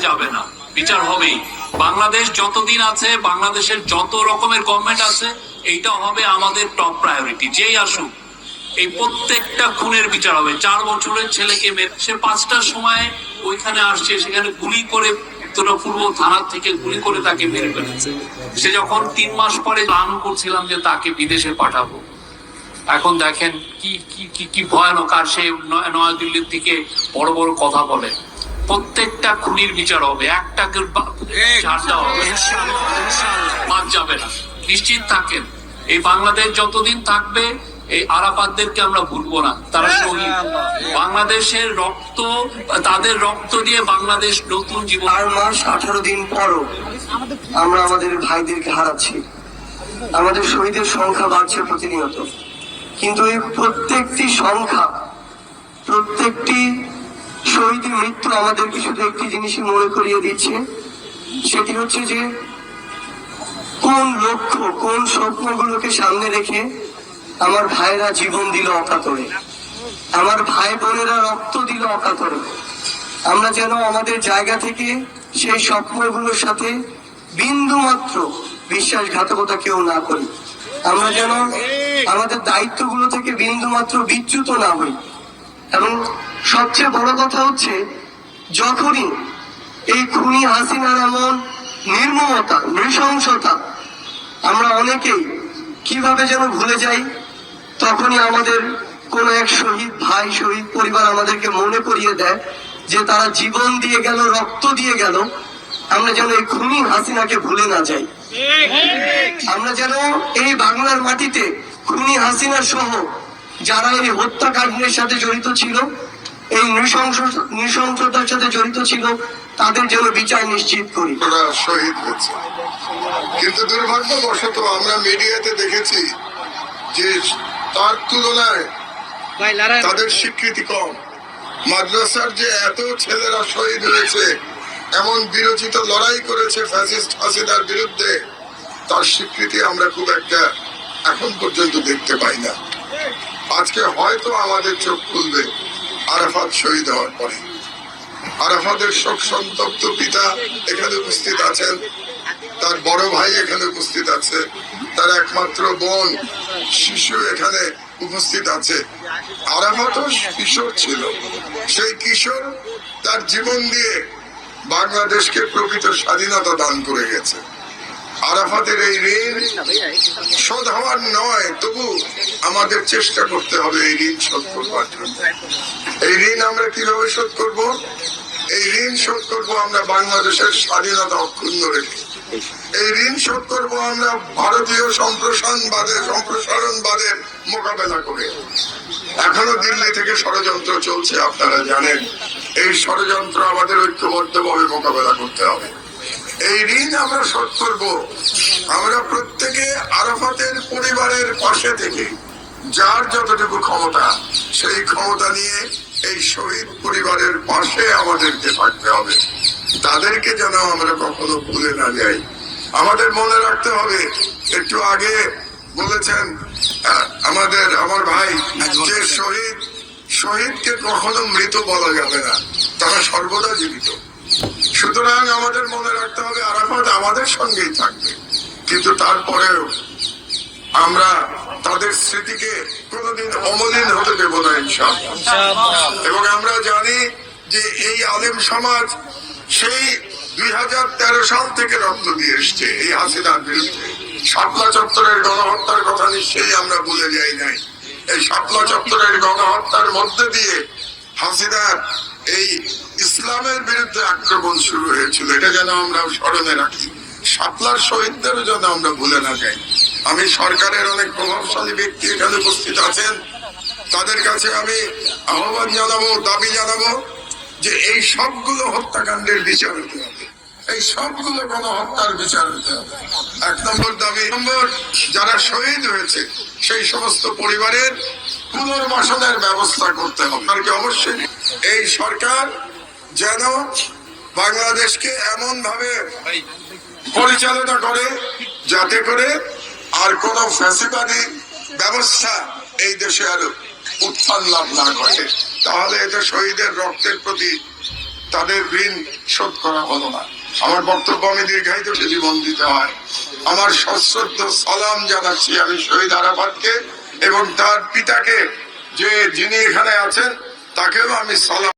যাবে না। বিচার হবেই। বাংলাদেশ যতদিন আছে, বাংলাদেশের যত রকমের গভর্নমেন্ট আছে, এইটা হবে আমাদের টপ প্রায়োরিটি যেই আসুক, এই প্রত্যেকটা খুনের বিচার হবে। চার বছরের ছেলেকে মেরে সে পাঁচটার সময় ওইখানে আসছে, সেখানে গুলি করে উত্তরা পূর্ব থানার থেকে গুলি করে তাকে মেরে ফেলেছে। সে যখন তিন মাস পরে প্ল্যান করছিলাম যে তাকে বিদেশে পাঠাবো। এখন দেখেন কি কি কি ভয়ানক। আর সে নয়- নয়াদিল্লির দিকে বড় বড় কথা বলে। প্রত্যেকটা খুনির বিচার হবে। একটা ছাড় দেওয়া হবে বাদ যাবে না। নিশ্চিত থাকেন। এই বাংলাদেশ যতদিন থাকবে এই আরাফাতদেরকে আমরা ভুলবো না। তারা শহীদ। বাংলাদেশের রক্ত তাদের রক্ত দিয়ে বাংলাদেশ নতুন জীবন চার মাস আঠারো দিন পরও আমরা আমাদের ভাইদেরকে হারাচ্ছি। আমাদের শহীদের সংখ্যা বাড়ছে প্রতিনিয়ত। কিন্তু এই প্রত্যেকটি সংখ্যা প্রত্যেকটি শহীদের মৃত্যু আমাদেরকে শুধু একটি জিনিসই মনে করিয়ে দিচ্ছে। সেটি হচ্ছে যে, কোন লক্ষ্য, কোন স্বপ্নগুলোকে সামনে রেখে আমার ভাইরা জীবন দিল অকাতরে। আমার ভাই বোনেরা রক্ত দিল অকাতরে। আমরা যেন আমাদের জায়গা থেকে সেই স্বপ্নগুলোর সাথে বিন্দু মাত্র বিশ্বাসঘাতকতা কেউ না করি। আমরা যেন আমাদের দায়িত্বগুলো থেকে বিন্দু মাত্র বিচ্যুত না হই। এবং সবচেয়ে বড় কথা হচ্ছে যখনই এই খুনি হাসিনার এমন নির্মমতা নৃশংসতা আমরা অনেকেই কীভাবে যেন ভুলে যাই তখনই আমাদের কোন এক শহীদ ভাই শহীদ পরিবার আমাদেরকে মনে করিয়ে দেয় যে তারা জীবন দিয়ে গেল রক্ত দিয়ে গেল। আমরা যেন এই খুনি হাসিনাকে ভুলে না যাই। আমরা যেন এই বাংলার মাটিতে খুনি হাসিনা সহ যারা এই হত্যাকাণ্ডের সাথে জড়িত ছিল এই নৃশংস নৃশংসতার সাথে জড়িত ছিল তাদের যেন বিচার নিশ্চিত করি। ওরা শহীদ হয়েছে। কিন্তু দুর্ভাগ্যবশত আমরা মিডিয়াতে দেখেছি যে তার তুলনায় তাদের স্বীকৃতি কম। মাদ্রাসার যে এত ছেলেরা শহীদ হয়েছে এমন বিরোচিত লড়াই করেছে ফ্যাসিস্ট হাসিনার বিরুদ্ধে তার স্বীকৃতি আমরা খুব একটা এখন পর্যন্ত দেখতে পাই না। আজকে হয়তো আমাদের চোখ খুলবে আরাফাত শহীদ হওয়ার পরে। আরাফাতের শোক সন্তপ্ত পিতা এখানে উপস্থিত আছেন, তার বড় ভাই এখানে উপস্থিত আছে, তার একমাত্র বোন শিশু এখানে উপস্থিত আছে। আরাফাতও কিশোর ছিল। সেই কিশোর তার জীবন দিয়ে বাংলাদেশকে প্রকৃত স্বাধীনতা দান করে গেছে। আরাফাতের এই ঋণ শোধ হওয়ার নয়, তবু আমাদের চেষ্টা করতে হবে এই ঋণ শোধ করবার জন্য। এই ঋণ আমরা কীভাবে শোধ করব? এই ঋণ শোধ করব আমরা বাংলাদেশের স্বাধীনতা অক্ষুণ্ণ রেখে। এই ঋণ শোধ করব আমরা ভারতীয় সম্প্রসারণবাদের সম্প্রসারণবাদের মোকাবেলা করে। এখনও দিল্লি থেকে ষড়যন্ত্র চলছে, আপনারা জানেন। এই ষড়যন্ত্র আমাদের ঐক্যবদ্ধভাবে মোকাবেলা করতে হবে। এই ঋণ আমরা শোধ করব। আমরা প্রত্যেকে আরাফাতের পরিবারের পাশে থেকে যার যতটুকু ক্ষমতা, সেই ক্ষমতা নিয়ে এই শহীদ পরিবারের পাশে আমাদেরকে থাকতে হবে। তাদেরকে যেন আমরা কখনো ভুলে না যাই। আমাদের মনে রাখতে হবে, একটু আগে বলেছেন আমাদের, আমার ভাই, যে শহীদ, শহীদকে কখনো মৃত বলা যাবে না, তারা সর্বদা জীবিত। সুতরাং আমাদের মনে রাখতে হবে আরাফাত আমাদের সঙ্গেই থাকবে। কিন্তু তারপরেও আমরা তাদের স্মৃতিকে কোনোদিন অমলিন হতে দেব না ইনশাআল্লাহ। এবং আমরা জানি যে এই আলেম সমাজ সেই দুই হাজার তেরো সাল থেকে রক্ত দিয়ে এসছে এই হাসিনার বিরুদ্ধে। শাপলা চত্বরের গণহত্যার কথা নিশ্চয়ই আমরা ভুলে যাই নাই। এই শাপলা চত্বরের গণহত্যার মধ্যে দিয়ে হাসিনার এই ইসলামের বিরুদ্ধে আক্রমণ শুরু হয়েছিল। এটা যেন আমরা স্মরণে রাখি। শাপলার শহীদদেরও যেন আমরা ভুলে না যাই। আমি সরকারের অনেক প্রভাবশালী ব্যক্তি এখানে উপস্থিত আছেন। তাদের কাছে আমি আহ্বান জানাব, দাবি জানাব যে এই সবগুলো হত্যাকাণ্ডের বিচার হতে হবে। এই সবগুলো কোন হত্যার বিচার হতে হবে। এক নম্বর দাবি নম্বর যারা শহীদ হয়েছে, সেই সমস্ত পরিবারের পুনর্বাসনের ব্যবস্থা করতে হবে। আর কি অবশ্যই এই সরকার যেন বাংলাদেশকে এমন ভাবে পরিচালনা করে, যাতে করে আর কোন ফ্যাসিবাদী ব্যবস্থা এই দেশে আর উত্থান লাভ না করে। তাহলে এটা শহীদের রক্তের প্রতি তাদের ঋণ শোধ করা হলো না। আমার বক্তব্য আমি দীর্ঘায়িত জীবন দিতে হয়। আমার সশ্রদ্ধ সালাম জানাচ্ছি আমি শহীদ আরাফাতকে এবং তার পিতাকে যে যিনি এখানে আছেন তাকেও আমি সালাম